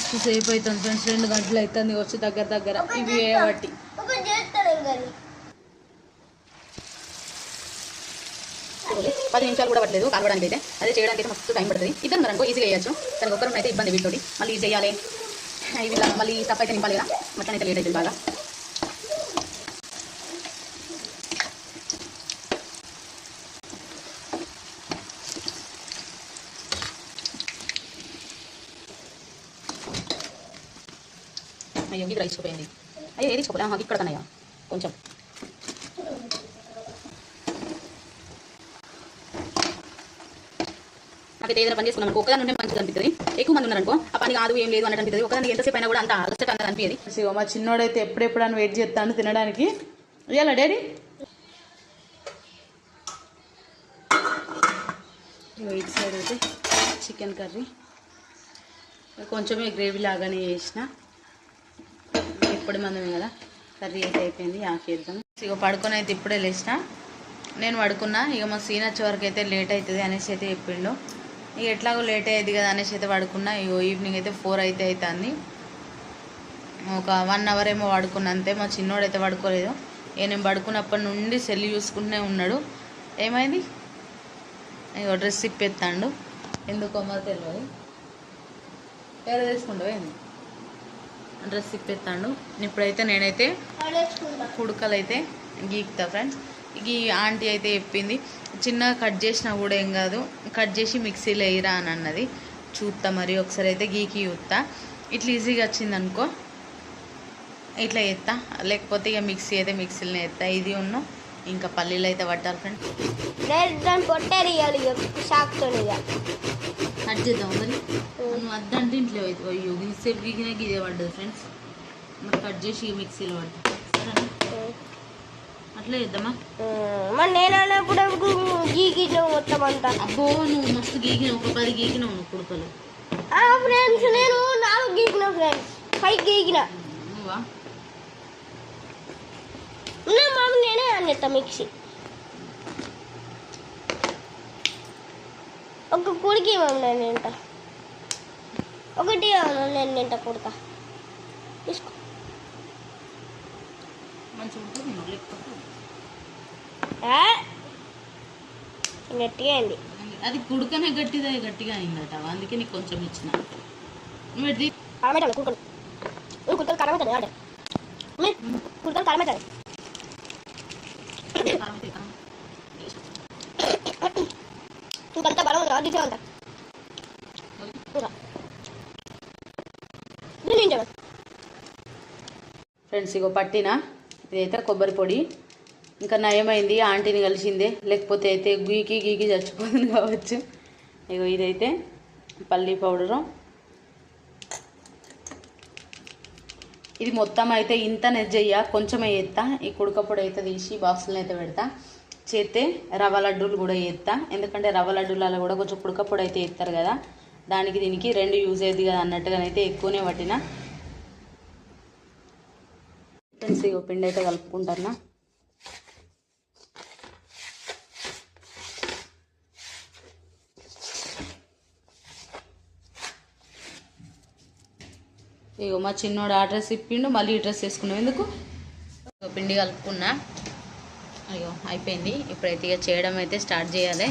మస్తు సేపు అవుతుంది ఫ్రెండ్స్. రెండు గంటలు అవుతుంది వచ్చి దగ్గర దగ్గర. ఇవి వేయబట్టి కానీ పది నిమిషాలు కూడా పట్టలేదు కలవడానికి అయితే అదే చేయడానికి అయితే మస్తు టైం పడుతుంది. ఇద్దరు అనుకో ఈజీగా వేయచ్చు కానీ ఒక్కరు అయితే ఇబ్బంది వీటితోటి. మళ్ళీ ఇది చేయాలి. ఇవి మళ్ళీ తప్ప అయితే నింపాలి కదా. మొత్తం అయితే లేట్ అవుతుంది బాగా. ఇంటికి ఇది అయ్యో ఏది తీసుకోలే ఇక్కడ కన్నయ్య కొంచెం. నాకైతే ఏదైనా పని చేసుకున్నాం ఒకదాని ఉంటే మంచిది అనిపిస్తుంది ఎక్కువ మంది ఉన్నారనుకో ఆ పని కాదు ఏం లేదు అన్నట్టు అనిపిస్తుంది ఒకదానికి ఎంతసేపు అయినా కూడా అంత అలసట అన్నది అనిపించేది సో మా చిన్నోడైతే ఎప్పుడెప్పుడు అని వెయిట్ చేస్తాను తినడానికి. ఇవ్వాలా డాడీ? ఇటు సైడ్ అయితే చికెన్ కర్రీ. కొంచెమే గ్రేవీ లాగానే చేసిన. ఇప్పుడు మందమే కదా? కర్రీ అయితే అయిపోయింది ఆకేద్దాం ఇక పడుకొని అయితే ఇప్పుడే లేచిన. నేను పడుకున్నా ఇక మా సీన్ వచ్చే వరకు అయితే లేట్ అవుతుంది అనేసి అయితే చెప్పిండు. ఇక ఎట్లాగో లేట్ అయ్యేది కదా అనేసి అయితే పడుకున్నా. ఇగో ఈవినింగ్ అయితే ఫోర్ అయితే అవుతుంది ఒక వన్ అవర్ ఏమో పడుకున్నా అంతే. మా చిన్నోడు అయితే పడుకోలేదు. ఇక నేను పడుకున్నప్పటి నుండి సెల్ చూసుకుంటూనే ఉన్నాడు. ఏమైంది? ఇగో డ్రెస్ ఇప్పెత్తాడు ఎందుకో మరి తెలియదు వేరే తీసుకుంటావు ఏంది? డ్రెస్ ఇప్పిస్తాడు ఇప్పుడైతే నేనైతే కుడుకలు అయితే గీక్తా ఫ్రెండ్స్. ఈ ఆంటీ అయితే చెప్పింది చిన్నగా కట్ చేసినా కూడా ఏం కాదు కట్ చేసి మిక్సీలో వేయరా అని అన్నది. చూస్తా మరి ఒకసారి అయితే గీకి చూస్తా ఇట్లా ఈజీగా వచ్చింది అనుకో ఇట్లా వేస్తా లేకపోతే ఇక మిక్సీ అయితే మిక్సీలో వేస్తా ఇది ఉన్న ఇంకా పల్లీలు అయితే పట్టాలి ఫ్రెండ్స్ నేను దాన్ని ఇక షాక్తో కట్ చేద్దాం మరి? నువ్వు అద్దంటే ఇంట్లో అయ్యో సేపు గీకినా ఇదే పడ్డది ఫ్రెండ్స్ మరి కట్ చేసి మిక్సీలో పడతా సరేనా? అట్లా చేద్దామా? మరి నేను అన్నప్పుడు గీకిట్లో మొత్తం అంతా. అబ్బో నువ్వు మస్తు గీకిన ఒక పది గీకినావు నువ్వు కుడుకలు ఫ్రెండ్స్ నేను నాలుగు గీకిన ఫ్రెండ్స్ ఫైవ్ గీకిన. నువ్వా? నా మామ నేనే అన్నట్ట మిక్సీ. ఒక కుడికి మామ నేను తింట ఒకటి అవును నేను తింట కుడక తీసుకో? గట్టిగా అయింది. అది కుడుకనే గట్టిదే గట్టిగా అయిందట. అందుకే నీకు కొంచెం ఇచ్చిన. నువ్వు కుడుకలు కుడుకలు ఆడ కుడుకలు కారమెట్టాలి కారం అయితే కారం. ఇంకంతా బలం ఉంది అది అంత ఫ్రెండ్స్ ఇగో పట్టిన. ఇదైతే కొబ్బరి పొడి. ఇంకా నయమైంది ఆంటీని కలిసిందే. లేకపోతే అయితే గీకి గీకి చచ్చిపోతుంది కావచ్చు. ఇగో ఇదైతే పల్లీ పౌడరు. ఇది మొత్తం అయితే ఇంత నెజ్జయ్య కొంచెమే ఎత్తా ఈ కుడకప్పుడు అయితే తీసి బాక్సులను అయితే పెడతా. చేస్తే రవ్వ లడ్డూలు కూడా ఎత్తా. ఎందుకంటే రవ్వ లడ్డూలలో కూడా కొంచెం కుడకప్పుడు అయితే ఎత్తారు కదా. దానికి దీనికి రెండు యూజ్ అయ్యింది కదా అన్నట్టుగానైతే ఎక్కువనే పట్టిన. ఫ్రెండ్స్ పిండి అయితే కలుపుకుంటానా? ఇగో మా చిన్నోడు ఆ డ్రెస్ ఇప్పిండు మళ్ళీ ఈ డ్రెస్ వేసుకున్నాం. ఎందుకు? పిండి కలుపుకున్నా. అయ్యో అయిపోయింది. ఇప్పుడైతే ఇక చేయడం అయితే స్టార్ట్ చేయాలి.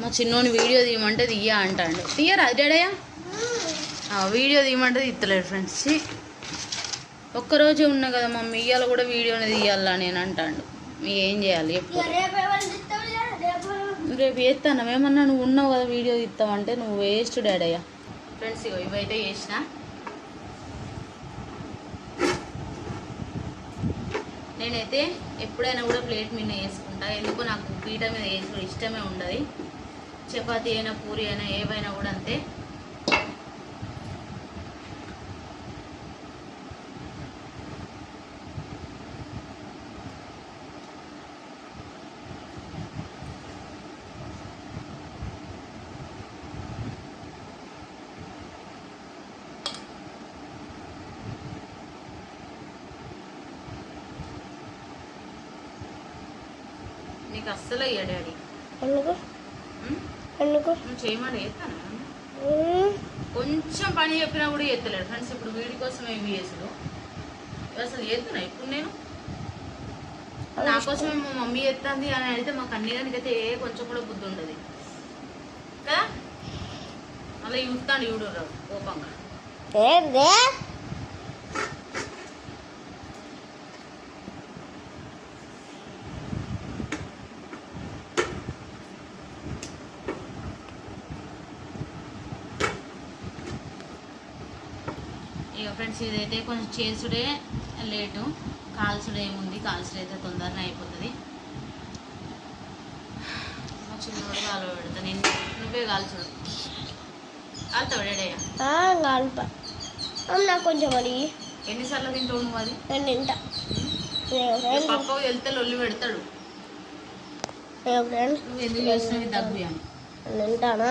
మా చిన్నోని వీడియో తీయమంటే తీయ అంటాడు. తీయరా డాడయ్య వీడియో తీయమంటే తీస్తలేడు ఫ్రెండ్స్. ఛీ. ఒక్కరోజే ఉన్నా కదా మమ్మీ ఇయ్యాల కూడా వీడియోని తీయాలా నేను అంటాడు. ఏం చేయాలి రేపు ఎవరు చేస్తాను ఏమన్నా నువ్వు ఉన్నావు కదా వీడియో తీస్తావంటే నువ్వు వేస్ట్ డాడయ్య ఫ్రెండ్స్ ఇగో ఇవైతే చేసిన. నేనైతే ఎప్పుడైనా కూడా ప్లేట్ మీద వేసుకుంటా. ఎందుకో నాకు పీట మీద వేసుకుని ఇష్టమే ఉండదు. చపాతీ అయినా పూరి అయినా ఏవైనా కూడా అంతే. నీకు అస్సలు అయ్యా డాడీ. ఎందుకు? ఉం? ఎందుకు? నువ్వు చేయమని కొంచెం పని చెప్పినా కూడా ఎత్తలేడు ఫ్రెండ్స్ ఇప్పుడు వీడి కోసం ఏమి చేసుడు అసలు ఎత్తున్నా ఇప్పుడు నేను? నా కోసమే మా మమ్మీ ఎత్తంది అని అయితే మాకు అన్ని దానికైతే ఏ కొంచెం కూడా బుద్ధి ఉండదు. కదా? అలా చూస్తాను చూడు రా కోపంగా. ఇక ఫ్రెండ్స్ ఇదైతే కొంచెం చేసుడే లేటు కాల్చుడు ఏముంది కాల్చుడు అయితే తొందరనే అయిపోతుంది. మా చిన్నోడు కాలు పెడతా నేను నువ్వే కాల్చుడు నాకు కొంచెం అడిగి ఎన్నిసార్లు తింటావు నువ్వు అది? తింటా. పప్పకు వెళ్తే లొల్లి పెడతాడు. నువ్వు ఎందుకు చేసినవి దగ్గు అని? తింటానా?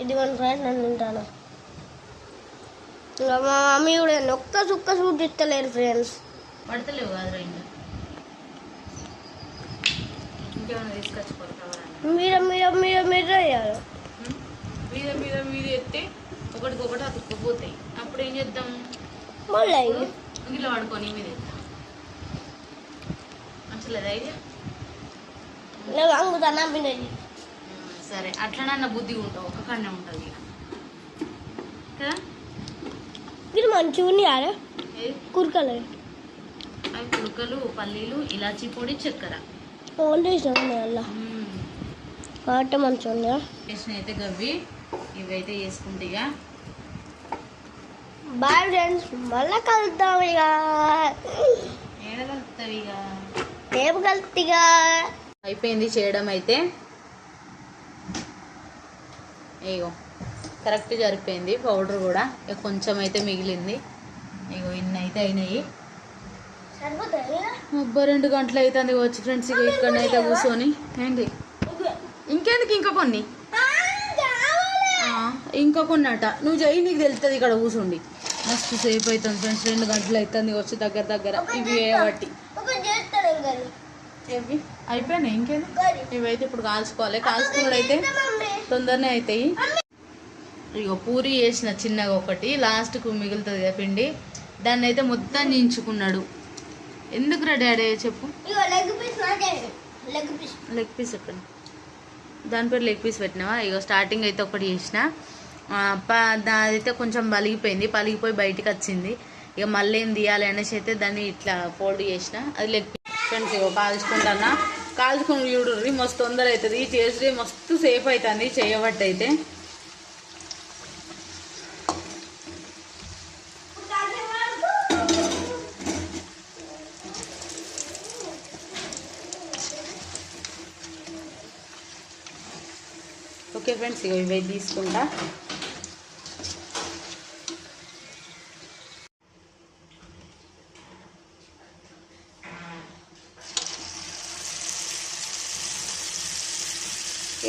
ఇదిగోండి ఫ్రెండ్స్ నేను తింటాను? ఇంకా మా మమ్మీ కూడా ఒక్క సుక్క సూట్ ఇస్తలేరు ఫ్రెండ్స్ పడతలేవు కాదు ఇంకా? ఇంకేమైనా తీసుకొచ్చుకోరు కావాలని మీద మీద మీద మీద వేయాలి ఉం? మీద మీద మీద ఎత్తే ఒకటికొకటి అతుక్కుపోతాయి. అప్పుడు ఏం చేద్దాం? మళ్ళీ ఇంట్లో పడుకొని మీద మంచిలేదు నేను అంగుతానా బిన్నది సరే. అట్లనన్న బుద్ధిగా ఉంటావు. ఒక కన్నే ఉంటుంది కదా? ఇది మంచిగా ఏది? కురకలు. అవి కుడుకలు పల్లీలు ఇలాచీ పొడి చక్కెర. ఓన్లీ అలా. కాబట్టి మంచిగా ఉంది? వేసిన అయితే గవ్వి ఇవైతే వేసుకుంటే ఇక. బాయ్ ఫ్రెండ్స్ మళ్ళీ కలుద్దాం ఇక. ఏడగలుగుతావు ఇక? రేపు కలుపుతిగా అయిపోయింది చేయడం అయితే. ఇగో. కరెక్ట్ సరిపోయింది పౌడర్ కూడా. ఇక కొంచెం అయితే మిగిలింది. ఇగో ఇన్ని అయితే అయినాయి. అబ్బా రెండు గంటలు అవుతుంది వచ్చి ఫ్రెండ్స్. ఇక ఇక్కడనైతే కూర్చొని. ఏంటి ఇంకెందుకు ఇంకా కొన్ని? ఇంకా కొన్ని అట నువ్వు చెయ్యి నీకు తెలుస్తుంది ఇక్కడ కూర్చుండి. మస్తు సేపు అవుతుంది ఫ్రెండ్స్. రెండు గంటలు అవుతుంది వచ్చి దగ్గర దగ్గర. ఇవి ఇవి అయిపోయినాయి ఇంకేది ఇవైతే ఇప్పుడు కాల్చుకోవాలి. కాల్చుకున్నాడు అయితే తొందరనే అవుతాయి ఇగో పూరి వేసిన చిన్నగా ఒకటి లాస్ట్కు మిగులుతుంది కదా పిండి. దాన్ని అయితే మొత్తం దించుకున్నాడు. ఎందుకు రా డాడీ. చెప్పు లెగ్ పీస్ ఎక్కడ? దాని పేరు లెగ్ పీస్ పెట్టినావా? ఇగో స్టార్టింగ్ అయితే ఒకటి చేసిన. దాదైతే కొంచెం పలిగిపోయింది పలిగిపోయి బయటికి వచ్చింది. ఇక మళ్ళీ ఏం తీయాలి అనేసి అయితే దాన్ని ఇట్లా ఫోల్డ్ చేసిన. అది లెగ్ పీస్ ఫ్రెండ్స్ ఇగో కాల్చుకుంటున్నా. కాల్చుకుని చూడుర్రి మస్తు తొందర అవుతుంది చేసి మస్తు సేఫ్ అవుతుంది చేయబట్టి అయితే ఫ్రెండ్స్ ఇక ఇవి తీసుకుంటా?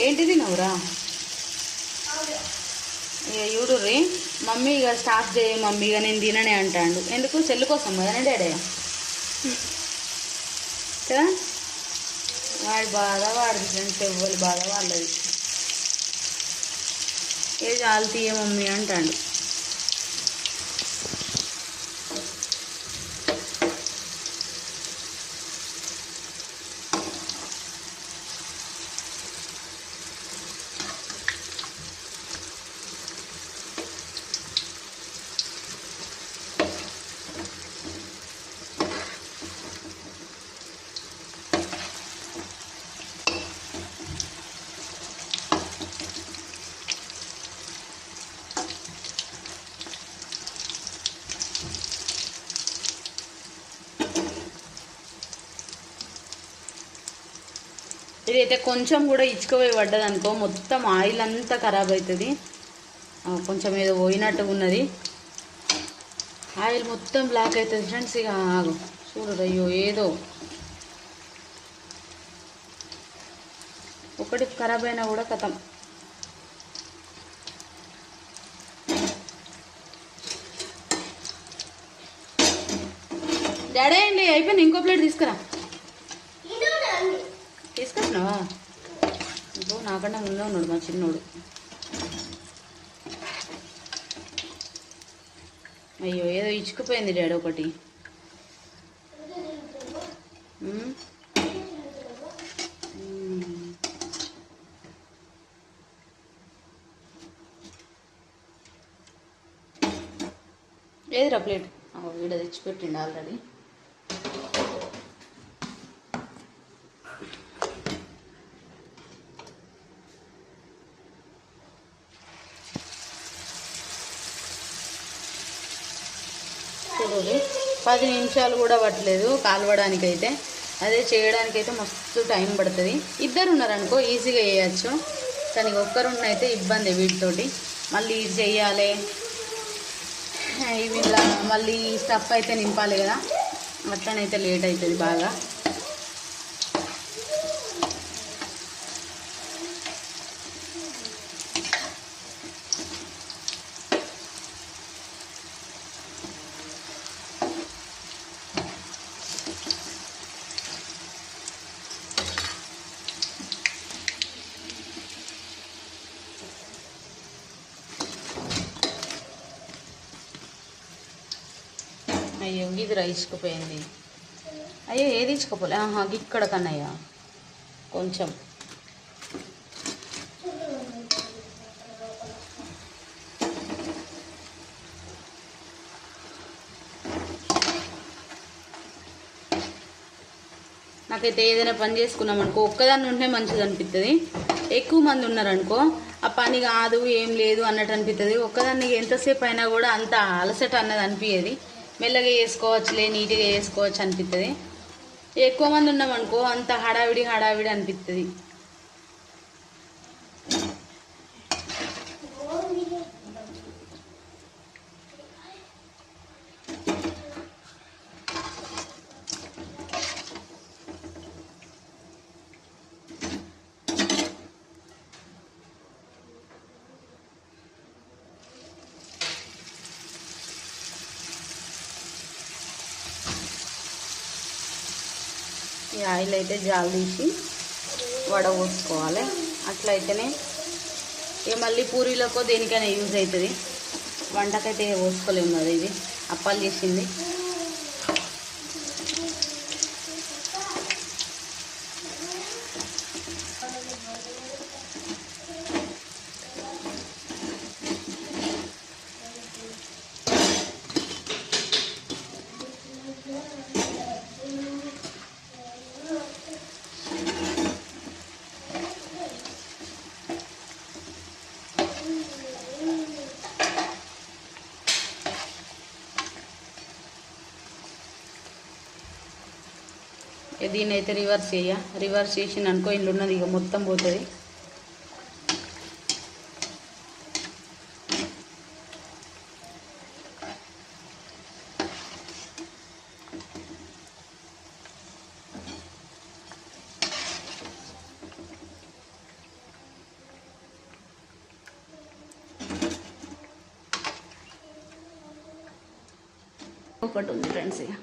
ఏంటిది నవ్వురా ఇక చూడుర్రి మమ్మీ ఇక స్టాప్ చేయి మమ్మీ ఇక నేను తిననే అంటాడు. ఎందుకు? చెల్లు కోసం కదా డాడీ కదా? వాడి బాధ వాడిది ఫ్రెండ్స్ ఎవ్వరి బాధ వాళ్ళది. ఏ చాలు తీయ మమ్మీ అంటాడు. అయితే కొంచెం కూడా ఇచ్చుకుపోయి పడ్డది అనుకో మొత్తం ఆయిల్ అంతా ఖరాబ్ అవుతుంది. కొంచెం ఏదో పోయినట్టు ఉన్నది. ఆయిల్ మొత్తం బ్లాక్ అవుతుంది ఫ్రెండ్స్ ఇక ఆగు. చూడు అయ్యో ఏదో. ఒకటి ఖరాబ్ అయినా కూడా కథం. డాడీ అండి అయిపోయింది ఇంకో ప్లేట్ తీసుకురా. చేసుకుంటున్నా ఇంకో నాకన్నా ముందు ఉన్నాడు మా చిన్నోడు. అయ్యో ఏదో ఇచ్చుకుపోయింది డాడీ ఒకటి. లేదురా ప్లేట్? వీడ తెచ్చిపెట్టిండు ఆల్రెడీ. పది నిమిషాలు కూడా పట్టలేదు కాలవడానికి అయితే అదే చేయడానికి అయితే మస్తు టైం పడుతుంది. ఇద్దరు ఉన్నారనుకో ఈజీగా వేయచ్చు కానీ ఒక్కరున్నైతే ఇబ్బంది వీటితోటి. మళ్ళీ ఇది చేయాలి. ఇవి ఇలా మళ్ళీ స్టఫ్ అయితే నింపాలి కదా. అట్లనైతే లేట్ అవుతుంది బాగా. అయ్యో ఇది రైస్కుపోయింది అయ్యో ఏది ఇచ్చుకోపోలే ఆహా ఇక్కడ కన్నయ్య. కొంచెం. నాకైతే ఏదైనా పని చేసుకున్నాం అనుకో ఒక్కదాన్ని ఉంటే మంచిది అనిపిస్తుంది ఎక్కువ మంది ఉన్నారనుకో ఆ పని కాదు ఏం లేదు అన్నట్టు అనిపిస్తుంది ఒక్కదాన్ని ఎంతసేపు అయినా కూడా అంత అలసట అన్నది అనిపించేది మెల్లగా చేసుకోవచ్చులే నీట్గా చేసుకోవచ్చు అనిపిస్తుంది ఎక్కువ మంది ఉన్నామనుకో అంత హడావిడి హడావిడి అనిపిస్తుంది ఈ ఆయిల్ అయితే జాలు తీసి వడ పోసుకోవాలి. అట్లయితేనే ఇక మళ్ళీ పూరీలకో దేనికైనా యూజ్ అవుతుంది. వంటకైతే పోసుకోలేము కదా ఇది. అప్పాలు చేసింది. దీన్ని అయితే రివర్స్ చేయ రివర్స్ చేసిన అనుకో ఇల్లు ఉన్నది ఇక మొత్తం పోతుంది. ఒకటి ఉంది ఫ్రెండ్స్ ఇక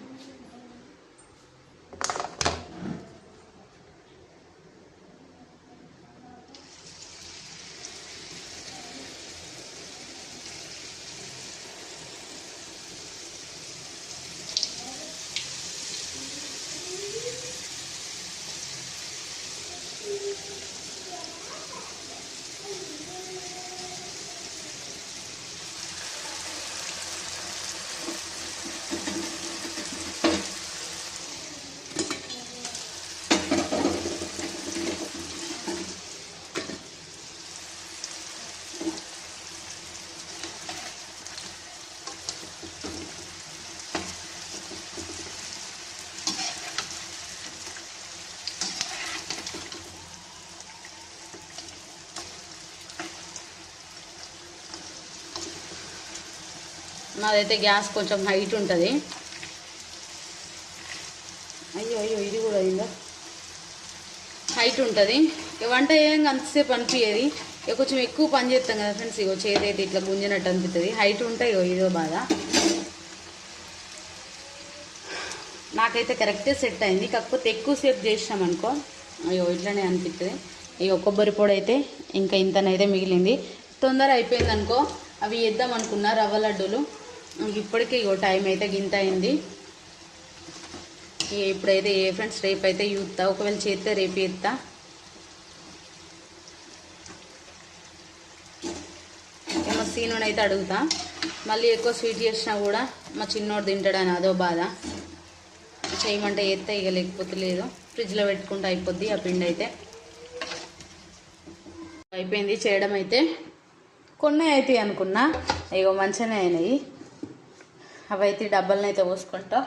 నాదైతే గ్యాస్ కొంచెం హైట్ ఉంటుంది. అయ్యో అయ్యో ఇది కూడా అయిందా? హైట్ ఉంటుంది. ఇక వంట ఏం అంతసేపు అనిపించేది ఇక కొంచెం ఎక్కువ పని చేస్తాం కదా ఫ్రెండ్స్ ఇగో చేదైతే ఇట్లా గుంజినట్టు అనిపిస్తుంది హైట్ ఉంటే ఇగో ఇదో బాధ. నాకైతే కరెక్టే సెట్ అయింది. కాకపోతే ఎక్కువసేపు చేసినాం అనుకో అయ్యో ఇట్లానే అనిపిస్తుంది ఇగో కొబ్బరి పొడి అయితే ఇంకా ఇంతనైతే మిగిలింది. తొందర అయిపోయింది అనుకో అవి వేద్దాం అనుకున్నా రవ్వ లడ్డూలు. ఇప్పటికే ఇగో టైం అయితే గింత అయింది. ఇక ఇప్పుడైతే ఏ ఫ్రెండ్స్ రేపు అయితే చూస్తా. ఒకవేళ చేస్తే రేపు ఎత్తా ఏమో సీనుని అయితే అడుగుతా. మళ్ళీ ఎక్కువ స్వీట్ చేసినా కూడా మా చిన్నోడు తింటాడని అదో బాధ. చేయమంటే ఎత్తే ఇక లేకపోతే లేదు. ఫ్రిడ్జ్లో పెట్టుకుంటే అయిపోద్ది ఆ పిండి అయితే. అయిపోయింది చేయడం అయితే. కొన్ని అవుతాయి అనుకున్నా. ఇగో మంచిగానే అయినాయి. అవి అయితే డబ్బల్ని అయితే పోసుకుంటా.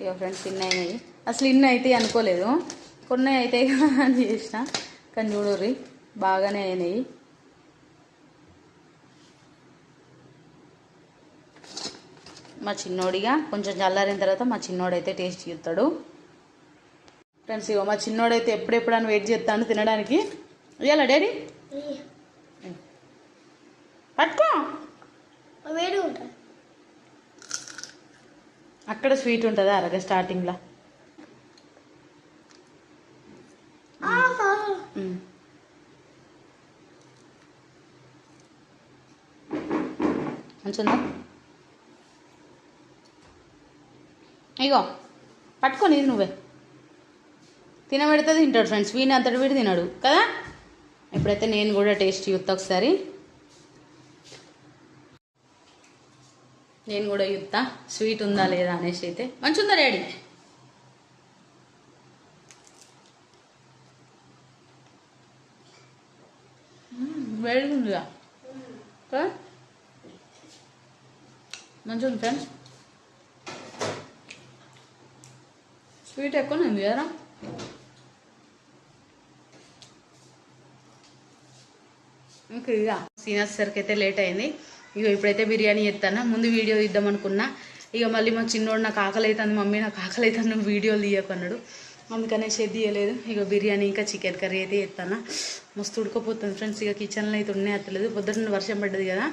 ఇక ఫ్రెండ్స్ ఇన్ని అయినాయి అసలు ఇన్ని అయితే అనుకోలేదు. కొన్ని అయితే అని చేసిన. కానీ చూడుర్రి బాగానే అయినాయి. మా చిన్నోడిగా. కొంచెం చల్లారిన తర్వాత మా చిన్నోడైతే టేస్ట్ చేస్తాడు. ఫ్రెండ్స్ ఇగో మా చిన్నోడైతే ఎప్పుడెప్పుడు అని వెయిట్ చేస్తాను తినడానికి. ఇవ్వాలా డాడీ? పట్టుకో. వేడి ఉంటుంది. అక్కడ స్వీట్ ఉంటుందా? అలాగే స్టార్టింగ్లో. ఉమ్. ఇగో పట్టుకొని ఇది నువ్వే. తినబెడితే తింటాడు ఫ్రెండ్స్ వీని అంతటి వీడు తినడు కదా? ఇప్పుడైతే నేను కూడా టేస్ట్ చూస్తా ఒకసారి. నేను కూడా చూస్తా స్వీట్ ఉందా లేదా అనేసి అయితే. మంచిగుందా డాడీ? వేడిగా ఉందిగా మంచిగా ఉంది ఫ్రెండ్స్ స్వీట్ ఎక్కువనే ఉంది కదా ఇంకా ఇక సీన్ వచ్చేసరికి అయితే లేట్ అయింది. ఇక ఇప్పుడైతే బిర్యానీ చేస్తాను ముందు వీడియో ఇద్దాం అనుకున్నా. ఇక మళ్ళీ మా చిన్నోడు నాకు ఆకలి అవుతుంది మమ్మీ నాకు ఆకలి అవుతుంది నువ్వు వీడియోలు తీయకన్నాడు అందుకనేసి షెడ్ తీయలేదు. ఇక బిర్యానీ ఇంకా చికెన్ కర్రీ అయితే చేస్తాను మస్తు ఉడకపోతుంది ఫ్రెండ్స్. ఇక కిచెన్లో అయితే ఉన్నాయి అత్తలేదు. పొద్దున్న వర్షం పడ్డది కదా.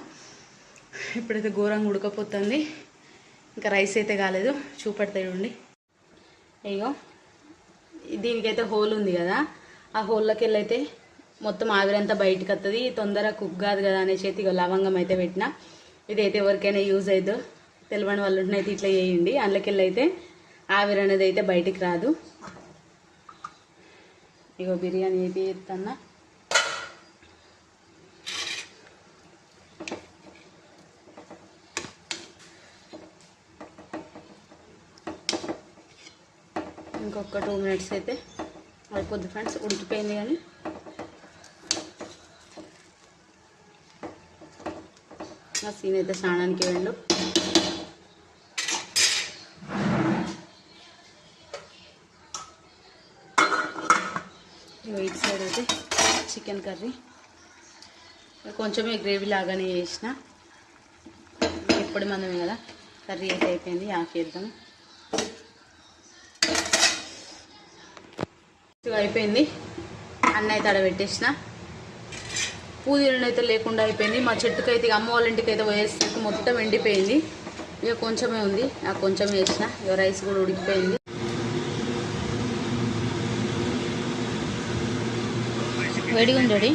ఇప్పుడైతే ఘోరంగా ఉడకపోతుంది. ఇంకా రైస్ అయితే కాలేదు. చూపెడతాయి ఉండి ఇగో దీనికైతే హోల్ ఉంది కదా. ఆ హోల్లోకి వెళ్ళైతే మొత్తం ఆవిరంతా బయటకు వస్తుంది తొందరగా కుక్ కాదు కదా అనేసి అయితే ఇగో లవంగం అయితే పెట్టిన. ఇదైతే ఎవరికైనా యూజ్ అవుతుందో తెలియని వాళ్ళు ఉంటున్నైతే ఇట్లా చేయండి. అందులోకి అయితే ఆవిరి అనేది అయితే బయటికి రాదు. ఇగో బిర్యానీ అయితే చేస్తున్నా ఒక్క టూ మినిట్స్ అయితే అయిపోద్ది ఫ్రెండ్స్ ఉడికిపోయింది కానీ. ఆ సీన్ అయితే స్నానానికి వెళ్ళు. ఇగో ఇటు సైడ్ అయితే చికెన్ కర్రీ. కొంచెమే గ్రేవీ లాగానే చేసిన. ఇప్పుడు మనం కదా కర్రీ అయితే అయిపోయింది ఆఫ్ చేద్దాము అయిపోయింది. అన్న అయితే ఆడ పెట్టేసిన. పూదీలను అయితే లేకుండా అయిపోయింది. మా చెట్టుకు అయితే ఇక అమ్మ వాళ్ళ ఇంటికి అయితే వేసేసరికి మొత్తం ఎండిపోయింది. ఇక కొంచెమే ఉంది. నాకు కొంచెం వేసిన. ఇక రైస్ కూడా ఉడికిపోయింది. వేడిగా ఉండడి